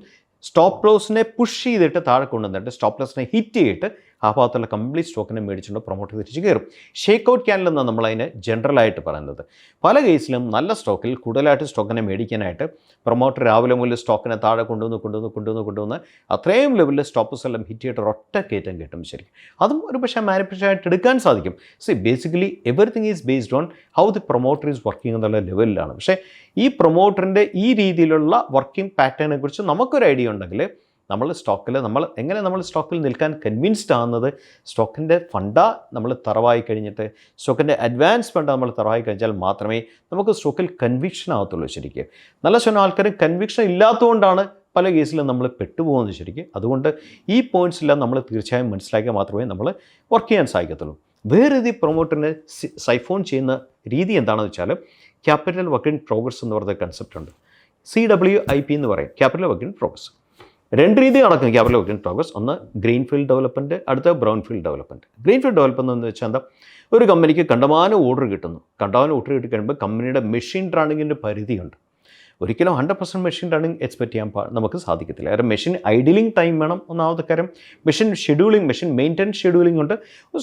സ്റ്റോപ്പ് ലോസിനെ പുഷ് ചെയ്തിട്ട് താഴെ കൊണ്ടുവന്നിട്ട് സ്റ്റോപ്പ് ലോസിനെ ഹിറ്റ് ചെയ്തിട്ട് ആ ഭാഗത്തുള്ള കംപ്ലീറ്റ് സ്റ്റോക്കിനെ മേടിച്ചുകൊണ്ട് പ്രൊമോട്ട് തിരിച്ച് കയറും. ഷേക്ക് ഔട്ട് ക്യാനിൽ എന്നാണ് നമ്മളതിനെ ജനറലായിട്ട് പറയുന്നത്. പല കേസിലും നല്ല സ്റ്റോക്കിൽ കൂടുതലായിട്ട് സ്റ്റോക്കിനെ മേടിക്കാനായിട്ട് പ്രൊമോട്ടർ രാവിലെ മുതൽ സ്റ്റോക്കിനെ താഴെ കൊണ്ടുവന്ന് കൊണ്ടുവന്ന് കൊണ്ടുവന്ന് കൊണ്ടുവന്ന് അത്രയും ലെവലിൽ സ്റ്റോപ്പസ് എല്ലാം ഹിറ്റ് ചെയ്തിട്ട് ഒറ്റ കയറ്റം കിട്ടും ശരിക്കും. അതും ഒരു പക്ഷേ മാനിപ്പുലേഷൻ ആയിട്ട് എടുക്കാൻ സാധിക്കും. See basically everything is based on how the promoter is working എന്നുള്ള ലെവലിലാണ് പക്ഷേ ഈ പ്രൊമോട്ടറിന്റെ ഈ രീതിയിലുള്ള വർക്കിംഗ് പാറ്റേണിനെ കുറിച്ച് നമുക്കൊരു ഐഡിയ ഉണ്ടെങ്കിൽ നമ്മൾ സ്റ്റോക്കിൽ നമ്മൾ എങ്ങനെ നമ്മൾ സ്റ്റോക്കിൽ നിൽക്കാൻ കൺവിൻസ്ഡ് ആകുന്നത് സ്റ്റോക്കിന്റെ ഫണ്ട നമ്മൾ തറവായി കഴിഞ്ഞിട്ട് സ്റ്റോക്കിന്റെ അഡ്വാൻസ് ഫണ്ട് നമ്മൾ തറവായി കഴിഞ്ഞാൽ മാത്രമേ നമുക്ക് സ്റ്റോക്കിൽ കൺവിക്ഷൻ ആകത്തുള്ളൂ ശരിക്കും. നല്ല ശതമാനം ആൾക്കാരും കൺവിക്ഷൻ ഇല്ലാത്തതുകൊണ്ടാണ് പല കേസിലും നമ്മൾ പെട്ടുപോകുന്നത് ശരിക്കും. അതുകൊണ്ട് ഈ പോയിന്റ്സ് നമ്മൾ തീർച്ചയായും മനസ്സിലാക്കിയാൽ മാത്രമേ നമ്മൾ വർക്ക് ചെയ്യാൻ സാധിക്കത്തുള്ളൂ. വേറെ ഈ പ്രൊമോട്ടറിനെ സൈഫോൺ ചെയ്യുന്ന രീതി എന്താണെന്ന് വെച്ചാൽ ക്യാപിറ്റൽ വർക്ക് ഇൻ പ്രോഗ്രസ് എന്ന് പറയുന്ന കൺസെപ്റ്റ് ഉണ്ട്. സി ഡബ്ല്യു ഐ പി എന്ന് പറയും. ക്യാപിറ്റൽ വർക്ക് ഇൻ പ്രോഗ്രസ് രണ്ട് രീതി നടക്കും ക്യാപിറ്റൽ ഇൻ പ്രോഗ്രസ് ഒന്ന് ഗ്രീൻ ഫീൽഡ് ഡെവലപ്മെന്റ് അടുത്ത brown field development green field development എന്ന് വെച്ചാൽ എന്താ? ഒരു കമ്പനിക്ക് കണ്ടമാനം ഓർഡർ കിട്ടുന്നു. കണ്ടമാനം ഓർഡർ കിട്ടി കഴിയുമ്പോൾ കമ്പനിയുടെ മെഷീൻ റണ്ണിങ്ങിന്റെ പരിധിയുണ്ട്. ഒരിക്കലും hundred percent machine running expect ചെയ്യാൻ നമുക്ക് സാധിക്കത്തില്ല. കാരണം മെഷീൻ ഐഡിലിംഗ് ടൈം വേണം ഒന്നാമത്തെ കാര്യം. Machine scheduling machine maintenance scheduling ഉണ്ട്.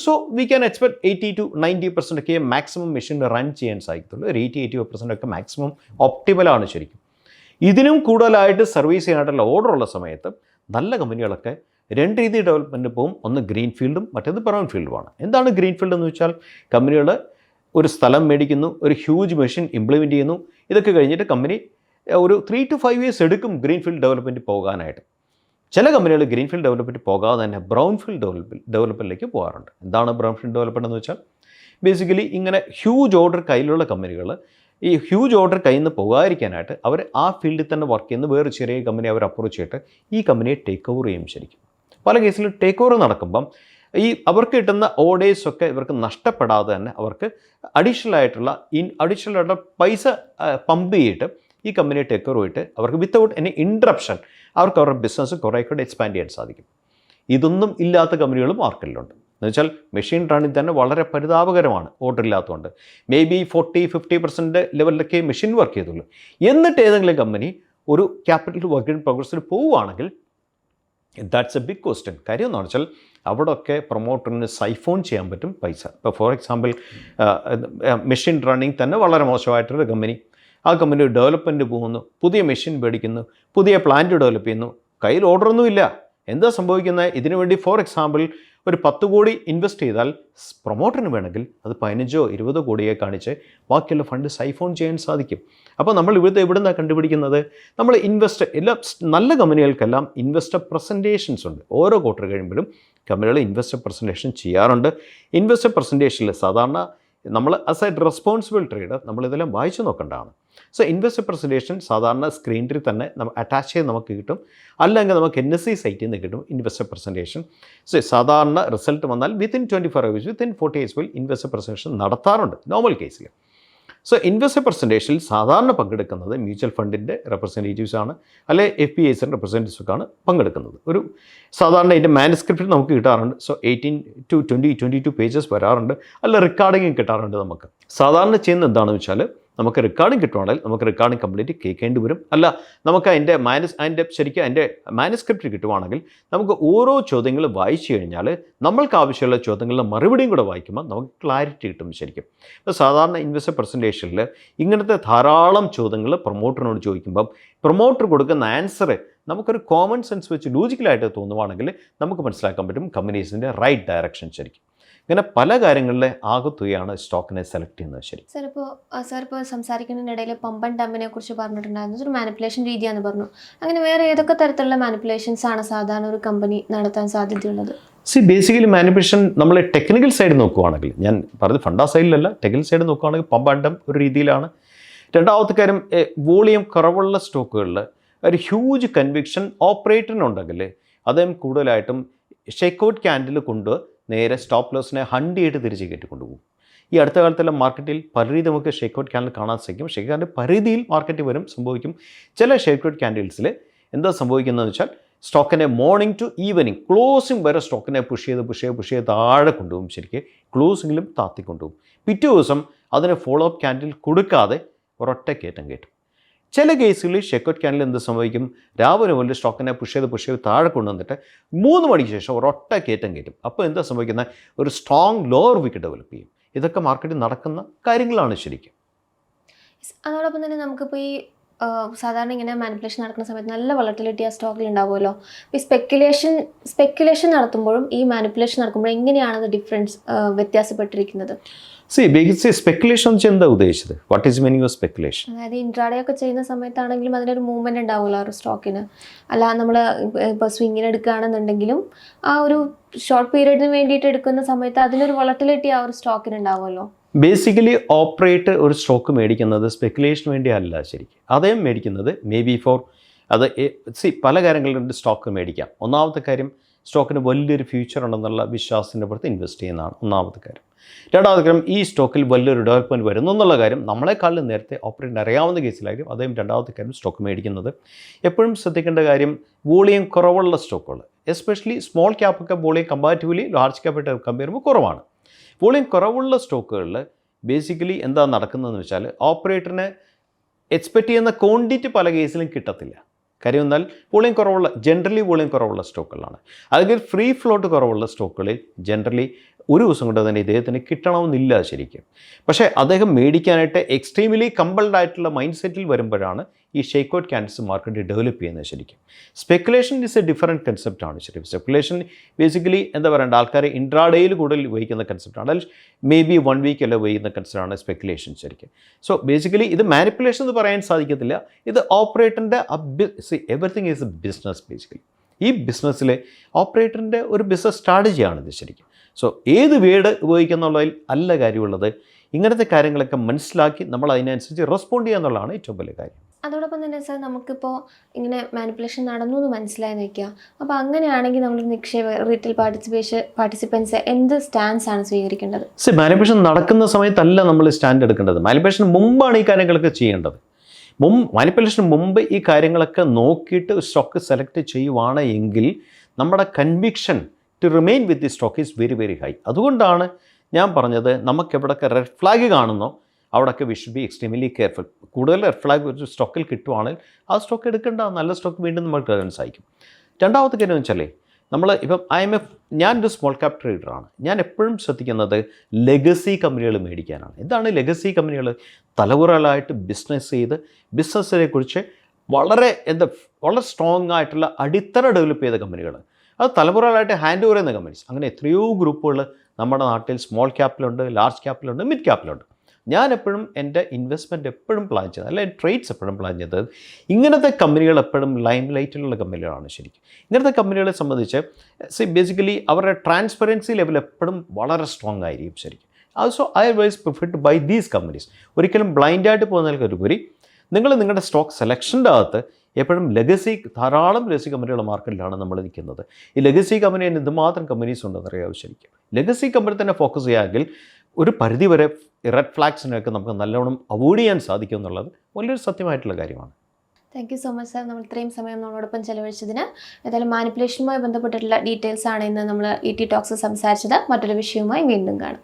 So we can expect eighty to ninety percent ഒക്കെ മാക്സിമം മെഷീൻ റൺ ചെയ്യാൻ സാധിക്കത്തുള്ളൂ. ഒരു എയ്റ്റി എയ്റ്റി പെർസെന്റ് ഒക്കെ മാക്സിമം ഒപ്റ്റിമലാണ് ശരിക്കും. ഇതിനും കൂടുതലായിട്ട് സർവീസ് ചെയ്യാനായിട്ടുള്ള ഓർഡർ ഉള്ള സമയത്ത് നല്ല കമ്പനികളൊക്കെ രണ്ട് രീതി ഡെവലപ്മെന്റ് പോകും. ഒന്ന് ഗ്രീൻ ഫീൽഡും മറ്റേത് ബ്രൗൺ ഫീൽഡുമാണ് എന്താണ് ഗ്രീൻ ഫീൽഡ് എന്ന് വെച്ചാൽ കമ്പനികൾ ഒരു സ്ഥലം മേടിക്കുന്നു ഒരു ഹ്യൂജ് മെഷീൻ ഇംപ്ലിമെന്റ് ചെയ്യുന്നു. ഇതൊക്കെ കഴിഞ്ഞിട്ട് കമ്പനി ഒരു ത്രീ ടു ഫൈവ് ഇയേഴ്സ് എടുക്കും ഗ്രീൻ ഫീൽഡ് ഡെവലപ്മെന്റ് പോകാനായിട്ട്. ചില കമ്പനികൾ ഗ്രീൻ ഫീൽഡ് ഡെവലപ്മെന്റ് പോകാതെ തന്നെ ബ്രൗൺ ഫീൽഡ് ഡെവലപ്പ് ഡെവലപ്മെന്റിലേക്ക് പോകാറുണ്ട്. എന്താണ് ബ്രൗൺ ഫീൽഡ് ഡെവലപ്മെന്റ് എന്ന് വെച്ചാൽ ബേസിക്കലി ഇങ്ങനെ ഹ്യൂജ് ഓർഡർ കയ്യിലുള്ള കമ്പനികൾ ഈ ഹ്യൂജ് ഓർഡർ കയ്യിൽ നിന്ന് പോകാതിരിക്കാനായിട്ട് അവർ ആ ഫീൽഡിൽ തന്നെ വർക്ക് ചെയ്യുന്ന വേറെ ചെറിയ കമ്പനി അവർ അപ്രോച്ച് ചെയ്തിട്ട് ഈ കമ്പനിയെ ടേക്ക് ഓവർ ചെയ്യും ശരിക്കും. പല കേസിലും ടേക്ക് ഓവർ നടക്കുമ്പം ഈ അവർക്ക് കിട്ടുന്ന ഓർഡേഴ്സ് ഒക്കെ ഇവർക്ക് നഷ്ടപ്പെടാതെ തന്നെ അവർക്ക് അഡീഷണൽ ആയിട്ടുള്ള ഇൻ അഡീഷണൽ ആയിട്ടുള്ള പൈസ പമ്പ് ചെയ്തിട്ട് ഈ കമ്പനിയെ ടേക്ക് ഓവർ ചെയ്തിട്ട് അവർക്ക് വിത്തൗട്ട് എനി ഇൻട്രപ്ഷൻ അവർക്ക് അവരുടെ ബിസിനസ് കുറേ കൂടെ എക്സ്പാൻഡ് ചെയ്യാൻ സാധിക്കും. ഇതൊന്നും ഇല്ലാത്ത കമ്പനികളും മാർക്കറ്റിലുണ്ട് എന്ന് വെച്ചാൽ മെഷീൻ റണ്ണിങ് തന്നെ വളരെ പരിതാപകരമാണ് ഓർഡർ ഇല്ലാത്തതുകൊണ്ട്. Maybe forty fifty percent ലെവലിലൊക്കെ മെഷീൻ വർക്ക് ചെയ്തുള്ളൂ. എന്നിട്ട് ഏതെങ്കിലും കമ്പനി ഒരു ക്യാപിറ്റൽ വർക്ക് ഇൻ പ്രോഗ്രസ്സിൽ പോവുകയാണെങ്കിൽ ദാറ്റ്സ് എ ബിഗ് ക്വസ്റ്റ്യൻ കാര്യം എന്ന് വെച്ചാൽ അവിടെയൊക്കെ പ്രൊമോട്ടറിന് സൈഫോൺ ചെയ്യാൻ പറ്റും പൈസ. ഇപ്പോൾ ഫോർ എക്സാമ്പിൾ മെഷീൻ റണ്ണിങ് തന്നെ വളരെ മോശമായിട്ടൊരു കമ്പനി ആ കമ്പനി ഡെവലപ്മെന്റ് പോകുന്നു പുതിയ മെഷീൻ മേടിക്കുന്നു പുതിയ പ്ലാന്റ് ഡെവലപ്പ് ചെയ്യുന്നു കയ്യിൽ ഓർഡറൊന്നുമില്ല എന്താ സംഭവിക്കുന്നത്? ഇതിനു വേണ്ടി ഫോർ എക്സാമ്പിൾ ഒരു പത്ത് കോടി ഇൻവെസ്റ്റ് ചെയ്താൽ പ്രൊമോട്ടറിന് വേണമെങ്കിൽ അത് പതിനഞ്ചോ ഇരുപതോ കോടിയെ കാണിച്ച് ബാക്കിയുള്ള ഫണ്ട് സൈഫോൺ ചെയ്യാൻ സാധിക്കും. അപ്പോൾ നമ്മൾ ഇവിടുത്തെ എവിടെ നിന്നാണ് കണ്ടുപിടിക്കുന്നത്? നമ്മൾ ഇൻവെസ്റ്റ് എല്ലാ നല്ല കമ്പനികൾക്കെല്ലാം ഇൻവെസ്റ്റർ പ്രസന്റേഷൻസ് ഉണ്ട്. ഓരോ ക്വാർട്ടർ കഴിയുമ്പോഴും കമ്പനികൾ ഇൻവെസ്റ്റർ പ്രസന്റേഷൻ ചെയ്യാറുണ്ട്. ഇൻവെസ്റ്റർ പ്രസന്റേഷനിൽ സാധാരണ നമ്മൾ ആസ് എ റെസ്പോൺസിബിൾ ട്രേഡർ നമ്മളിതെല്ലാം വായിച്ചു നോക്കേണ്ടതാണ്. സോ ഇൻവെസ്റ്റർ പ്രസന്റേഷൻ സാധാരണ സ്ക്രീനിൽ തന്നെ അറ്റാച്ച് ചെയ്ത് നമുക്ക് കിട്ടും. അല്ലെങ്കിൽ നമുക്ക് എൻ എസ് സി സൈറ്റിൽ നിന്ന് കിട്ടും ഇൻവെസ്റ്റർ പ്രസന്റേഷൻ സോ സാധാരണ റിസൾട്ട് വന്നാൽ within twenty four hours within forty eight will investor presentation നടത്താറുണ്ട് നോർമൽ കേസിൽ സോ ഇൻവെസ്റ്റർ പ്രസന്റേഷനിൽ സാധാരണ പങ്കെടുക്കുന്നത് മ്യൂച്വൽ ഫണ്ടിന്റെ റെപ്രസെന്റേറ്റീവ്സ് ആണ്. അല്ലെ എഫ് പി എസിന്റെ റെപ്രസെന്റേറ്റീവ്സൊക്കെയാണ് പങ്കെടുക്കുന്നത്. ഒരു സാധാരണ ഇതിന്റെ മാനുസ്ക്രിപ്റ്റ് നമുക്ക് കിട്ടാറുണ്ട്. So eighteen to twenty twenty two pages വരാറുണ്ട്. അല്ല റെക്കോർഡിങ്ങും കിട്ടാറുണ്ട് നമുക്ക്. സാധാരണ ചെയ്യുന്നത് എന്താണെന്ന് വെച്ചാൽ നമുക്ക് റെക്കോർഡിംഗ് കിട്ടുവാണെങ്കിൽ നമുക്ക് റെക്കോർഡിംഗ് കംപ്ലീറ്റ് കേൾക്കേണ്ടി വരും. അല്ല നമുക്ക് അതിന്റെ മാനസ് അതിന്റെ ശരിക്കും അതിന്റെ മാനസ്ക്രിപ്റ്റ് കിട്ടുവാണെങ്കിൽ നമുക്ക് ഓരോ ചോദ്യങ്ങൾ വായിച്ചു കഴിഞ്ഞാൽ നമ്മൾക്ക് ആവശ്യമുള്ള ചോദ്യങ്ങളുടെ മറുപടിയും കൂടെ വായിക്കുമ്പോൾ നമുക്ക് ക്ലാരിറ്റി കിട്ടും ശരിക്കും. ഇപ്പോൾ സാധാരണ ഇൻവെസ്റ്റർ പ്രസന്റേഷനിൽ ഇങ്ങനത്തെ ധാരാളം ചോദ്യങ്ങൾ പ്രൊമോട്ടറിനോട് ചോദിക്കുമ്പം പ്രൊമോട്ടർ കൊടുക്കുന്ന ആൻസർ നമുക്കൊരു കോമൺ സെൻസ് വെച്ച് ലോജിക്കലായിട്ട് തോന്നുവാണെങ്കിൽ നമുക്ക് മനസ്സിലാക്കാൻ പറ്റും കമ്പനീസിന്റെ റൈറ്റ് ഡയറക്ഷൻ ശരിക്കും. ഇങ്ങനെ പല കാര്യങ്ങളിലെ ആകത്തുകയാണ് സ്റ്റോക്കിനെ സെലക്ട് ചെയ്യുന്നത്. ശരി. സാർ ഇപ്പോൾ സാർ ഇപ്പോൾ സംസാരിക്കുന്നതിനിടയിൽ പമ്പൻ ഡാമിനെ കുറിച്ച് പറഞ്ഞിട്ടുണ്ടായിരുന്നു. ഒരു മാനിപ്പുലേഷൻ രീതിയാണെന്ന് പറഞ്ഞു. അങ്ങനെ വേറെ ഏതൊക്കെ തരത്തിലുള്ള മാനിപ്പുലേഷൻസ് ആണ് സാധാരണ ഒരു കമ്പനി നടത്താൻ സാധ്യതയുള്ളത്? സി ബേസിക്കലി മാനിപ്പുലേഷൻ നമ്മൾ ടെക്നിക്കൽ സൈഡ് നോക്കുവാണെങ്കിൽ ഞാൻ പറഞ്ഞത് ഫണ്ടാ സൈഡിലല്ല ടെക്നിക്കൽ സൈഡ് നോക്കുവാണെങ്കിൽ പമ്പൻ ആൻഡ് ഒരു രീതിയിലാണ്. രണ്ടാമത്തെ കാര്യം വോളിയം കുറവുള്ള സ്റ്റോക്കുകളിൽ ഒരു ഹ്യൂജ് കൺവിക്ഷൻ ഓപ്പറേറ്ററിനുണ്ടെങ്കിൽ അദ്ദേഹം കൂടുതലായിട്ടും ഷെക്കൗട്ട് ക്യാൻഡിൽ കൊണ്ട് നേരെ സ്റ്റോപ്പ് ലോസിനെ ഹണ്ട് ചെയ്ത് തിരിച്ച് കയറ്റിക്കൊണ്ടുപോകും. ഈ അടുത്ത കാലത്തെല്ലാം മാർക്കറ്റിൽ പല രീതി നമുക്ക് ഷേക്കൗട്ട് ക്യാൻഡിൽ കാണാൻ സാധിക്കും. ഷേക്കൗട്ടിന്റെ പരിധിയിൽ മാർക്കറ്റ് വരും സംഭവിക്കും. ചില ഷേക്ക് ഔട്ട് ക്യാൻഡിൽസിൽ എന്താ സംഭവിക്കുന്നതെന്ന് വെച്ചാൽ സ്റ്റോക്കിനെ മോർണിംഗ് ടു ഈവനിങ് ക്ലോസിംഗ് വരെ സ്റ്റോക്കിനെ പുഷ് ചെയ്ത് പുഷ് ചെയ്ത് പുഷ് ചെയ്ത് താഴെ കൊണ്ടുപോകും. ശരിക്കും ക്ലോസിങ്ങിലും താത്തിക്കൊണ്ടുപോകും പിറ്റേ ദിവസം അതിന് ഫോളോ അപ്പ് ക്യാൻഡിൽ കൊടുക്കാതെ ഒരൊറ്റ കയറ്റം കയറ്റും ചില കേസുകളിൽ ഷെക്കോട്ട് ക്യാൻഡിൽ എന്ത് സംഭവിക്കും? രാവിലെ മുതൽ സ്റ്റോക്കിനെ പുഷ് ചെയ്ത് പുഷ് ചെയ്ത് താഴെ കൊണ്ടുവന്നിട്ട് മൂന്ന് മണിക്ക് ശേഷം ഒരൊട്ട കയറ്റം കയറ്റും. അപ്പോൾ എന്താ സംഭവിക്കുന്നത്? ഒരു സ്ട്രോങ് ലോവർ വിക്ക് ഡെവലപ്പ് ചെയ്യും. ഇതൊക്കെ മാർക്കറ്റിൽ നടക്കുന്ന കാര്യങ്ങളാണ് ശരിക്കും. അതോടൊപ്പം തന്നെ നമുക്കിപ്പോൾ ഈ സാധാരണ ഇങ്ങനെ മാനിപ്പുലേഷൻ നടക്കുന്ന സമയത്ത് നല്ല വളർട്ടിലിറ്റി ആ സ്റ്റോക്കിൽ ഉണ്ടാവുമല്ലോ അപ്പോൾ ഈ സ്പെക്കുലേഷൻ സ്പെക്കുലേഷൻ നടത്തുമ്പോഴും ഈ മാനിപ്പുലേഷൻ നടക്കുമ്പോഴും എങ്ങനെയാണ് അത് ഡിഫറൻസ് വ്യത്യാസപ്പെട്ടിരിക്കുന്നത്? സി ബേസിക് സ്പെക്കുലേഷൻ എന്ന് എന്താ ഉദ്ദേശിച്ചത്? What is meaning of speculation അതായത് ഇൻട്രാഡേ ഒക്കെ ചെയ്യുന്ന സമയത്താണെങ്കിലും അതിനൊരു മൂവ്മെന്റ് ഉണ്ടാവുമല്ലോ ആ ഒരു സ്റ്റോക്കിന് അല്ല നമ്മൾ ഇപ്പോൾ സ്വിങ്ങിന് എടുക്കുകയാണെന്നുണ്ടെങ്കിലും ആ ഒരു ഷോർട്ട് പീരീഡിന് വേണ്ടിയിട്ട് എടുക്കുന്ന സമയത്ത് അതിനൊരു വളട്ടിലിറ്റി ആ ഒരു സ്റ്റോക്കിന് ഉണ്ടാവുമല്ലോ ബേസിക്കലി ഓപ്പറേറ്റ് ഒരു സ്റ്റോക്ക് മേടിക്കുന്നത് സ്പെക്കുലേഷന് വേണ്ടിയല്ല ശരിക്കും. അദ്ദേഹം മേടിക്കുന്നത് മേ ബി ഫോർ അത് സി പല കാര്യങ്ങളിലും സ്റ്റോക്ക് മേടിക്കാം. ഒന്നാമത്തെ കാര്യം സ്റ്റോക്കിന് വലിയൊരു ഫ്യൂച്ചർ ഉണ്ടെന്നുള്ള വിശ്വാസത്തിന്റെ പുറത്ത് ഇൻവെസ്റ്റ് ചെയ്യുന്നതാണ് ഒന്നാമത്തെ കാര്യം. രണ്ടാമത്തെ കാര്യം ഈ സ്റ്റോക്കിൽ വലിയൊരു ഡെവലപ്മെന്റ് വരുന്നു എന്നുള്ള കാര്യം നമ്മളെക്കാളും നേരത്തെ ഓപ്പറേറ്റ് അറിയാവുന്ന കേസിലായിരിക്കും അദ്ദേഹം രണ്ടാമത്തെ കാര്യം സ്റ്റോക്ക് മേടിക്കുന്നത്. എപ്പോഴും ശ്രദ്ധിക്കേണ്ട കാര്യം വോളിയം കുറവുള്ള സ്റ്റോക്കുകൾ എസ്പെഷ്യലി സ്മോൾ ക്യാപ്പൊക്കെ വോളിയം കമ്പാരിറ്റീവ്ലി ലാർജ് ക്യാപ്പായിട്ട് കമ്പയർ ചെയ്യുമ്പോൾ കുറവാണ്. വോളിയം കുറവുള്ള സ്റ്റോക്കുകളിൽ ബേസിക്കലി എന്താ നടക്കുന്നതെന്ന് വെച്ചാൽ ഓപ്പറേറ്ററിന് എക്സ്പെക്റ്റ് ചെയ്യുന്ന ക്വാണ്ടിറ്റി പല കേസിലും കിട്ടത്തില്ല. കാര്യം എന്നാൽ വോളിയം കുറവുള്ള ജനറലി വോളിയം കുറവുള്ള സ്റ്റോക്കുകളാണ്. അല്ലെങ്കിൽ ഫ്രീ ഫ്ലോട്ട് കുറവുള്ള സ്റ്റോക്കുകളിൽ ജനറലി ഒരു ദിവസം കൊണ്ട് തന്നെ ഇദ്ദേഹത്തിന് കിട്ടണമെന്നില്ല ശരിക്കും. പക്ഷേ അദ്ദേഹം മേടിക്കാനായിട്ട് എക്സ്ട്രീംലി കമ്പൾഡ് ആയിട്ടുള്ള മൈൻഡ് സെറ്റിൽ വരുമ്പോഴാണ് ഈ shake out candles market develop ചെയ്യുന്നത് ശരിക്കും. സ്പെക്കുലേഷൻ ഇസ് എ ഡിഫറെന്റ് ആണ് ശരിക്കും. സ്പെക്കുലേഷൻ ബേസിക്കലി എന്താ പറയണ്ട? ആൾക്കാരെ ഇൻട്രാഡേയിൽ കൂടുതൽ വഹിക്കുന്ന കൺസെപ്റ്റാണ് അല്ലെങ്കിൽ മേ ബി വൺ വീക്ക് അല്ല വഹിക്കുന്ന കൺസെപ്റ്റാണ് സ്പെക്കുലേഷൻ ശരിക്കും. സോ ബേസിക്കലി ഇത് മാനിപ്പുലേഷൻ എന്ന് പറയാൻ സാധിക്കത്തില്ല. ഇത് ഓപ്പറേറ്ററിന്റെ everything is a business basically ഈ ബിസിനസ്സിലെ ഓപ്പറേറ്ററിന്റെ ഒരു ബിസിനസ് സ്ട്രാറ്റജിയാണ് ഇത് ശരിക്കും. സോ ഏത് വേർഡ് ഉപയോഗിക്കുന്നുള്ളതിൽ അല്ല കാര്യമുള്ളത്. ഇങ്ങനത്തെ കാര്യങ്ങളൊക്കെ മനസ്സിലാക്കി നമ്മൾ അതിനനുസരിച്ച് റെസ്പോണ്ട് ചെയ്യുക എന്നുള്ളതാണ് ഏറ്റവും വലിയ കാര്യം. അതോടൊപ്പം തന്നെ സാർ നമുക്കിപ്പോൾ ഇങ്ങനെ മാനിപ്പുലേഷൻ നടന്നു എന്ന് മനസ്സിലായി നിൽക്കുക അപ്പോൾ അങ്ങനെയാണെങ്കിൽ നമ്മൾ നിക്ഷേപ റീറ്റെയിൽ പാർട്ടിസിപ്പേഷൻ പാർട്ടിസിപ്പൻസ് എന്ത് സ്റ്റാൻസ് ആണ് സ്വീകരിക്കേണ്ടത്? സി മാനിപ്പുലേഷൻ നടക്കുന്ന സമയത്തല്ല നമ്മൾ സ്റ്റാൻഡ് എടുക്കേണ്ടത്. മാനിപ്പുലേഷൻ മുമ്പാണ് ഈ കാര്യങ്ങളൊക്കെ ചെയ്യേണ്ടത്. മുമ്പ് മാനിപ്പുലേഷന് മുമ്പ് ഈ കാര്യങ്ങളൊക്കെ നോക്കിയിട്ട് സ്റ്റോക്ക് സെലക്ട് ചെയ്യുവാണ് എങ്കിൽ നമ്മുടെ conviction to remain with the stock is very very high അതുകൊണ്ടാണ് ഞാൻ പറഞ്ഞത് നമുക്ക് എവിടെയൊക്കെ റെഡ് ഫ്ലാഗ് കാണുന്നോ അവിടെയൊക്കെ we should be extremely careful കൂടുതൽ റെഡ് ഫ്ലാഗ് ഒരു സ്റ്റോക്കിൽ കിട്ടുവാണെങ്കിൽ ആ സ്റ്റോക്ക് എടുക്കേണ്ട നല്ല സ്റ്റോക്ക് വീണ്ടും നമുക്ക് എടുക്കാൻ സാധിക്കും രണ്ടാമത്തെ കാര്യം വെച്ചാലേ നമ്മൾ ഇപ്പം ഐ എം എഫ് ഞാനൊരു സ്മോൾ ക്യാപ് ട്രേഡറാണ് ഞാൻ എപ്പോഴും ശ്രദ്ധിക്കുന്നത് ലെഗസി കമ്പനികൾ മേടിക്കാനാണ്. എന്താണ് ലെഗസി കമ്പനികൾ തലമുറകളായിട്ട് ബിസിനസ് ചെയ്ത് ബിസിനസ്സിനെ കുറിച്ച് വളരെ എന്താ വളരെ സ്ട്രോങ് ആയിട്ടുള്ള അടിത്തറ ഡെവലപ്പ് ചെയ്ത കമ്പനികൾ അത് തലമുറകളായിട്ട് ഹാൻഡ് ഓവർ ചെയ്യുന്ന കമ്പനീസ് അങ്ങനെ എത്രയോ ഗ്രൂപ്പുകൾ നമ്മുടെ നാട്ടിൽ സ്മോൾ ക്യാപ്പിലുണ്ട് ലാർജ് ക്യാപ്പിലുണ്ട് മിഡ് ക്യാപ്പിലുണ്ട് ഞാൻ എപ്പോഴും എന്റെ ഇൻവെസ്റ്റ്മെന്റ് എപ്പോഴും പ്ലാൻ ചെയ്തത് അല്ലെങ്കിൽ ട്രേഡ്സ് എപ്പോഴും പ്ലാൻ ചെയ്തത് ഇങ്ങനത്തെ കമ്പനികൾ എപ്പോഴും ലൈം ലൈറ്റിലുള്ള കമ്പനികളാണ് ശരിക്കും. ഇങ്ങനത്തെ കമ്പനികളെ സംബന്ധിച്ച് സി ബേസിക്കലി അവരുടെ ട്രാൻസ്പെറൻസി ലെവൽ എപ്പോഴും വളരെ സ്ട്രോങ് ആയിരിക്കും ശരിക്കും. Also I wise prefer to buy these companies ഒരിക്കലും ബ്ലൈൻഡായിട്ട് പോകുന്നതിൽ പോകുന്നതിലുപരി നിങ്ങൾ നിങ്ങളുടെ സ്റ്റോക്ക് സെലക്ഷന്റെ അകത്ത് എപ്പോഴും ലെഗസി ധാരാളം ലെഗസി കമ്പനികളുടെ മാർക്കറ്റിലാണ് നമ്മൾ നിൽക്കുന്നത്. ഈ ലെഗസി കമ്പനി തന്നെ എന്തുമാത്രം കമ്പനീസ് ഉണ്ടെന്ന് അറിയാം ശരിക്കും. ലെഗസി കമ്പനി തന്നെ ഫോക്കസ് ചെയ്യാമെങ്കിൽ ഒരു പരിധിവരെ റെഡ് ഫ്ലാഗ്സിനെയൊക്കെ നമുക്ക് നല്ലോണം അവോയ്ഡ് ചെയ്യാൻ സാധിക്കും എന്നുള്ളത് വലിയൊരു സത്യമായിട്ടുള്ള കാര്യമാണ്. Thank you so much sir നമ്മൾ ഇത്രയും സമയം നമ്മളോടൊപ്പം ചെലവഴിച്ചതിന് ഏതായാലും മാനിപ്പുലേഷനുമായി ബന്ധപ്പെട്ടിട്ടുള്ള ഡീറ്റെയിൽസ് ആണ് ഇന്ന് നമ്മൾ ഇ ടി ടോക്സ് സംസാരിച്ചത്. മറ്റൊരു വിഷയവുമായി വീണ്ടും കാണാം.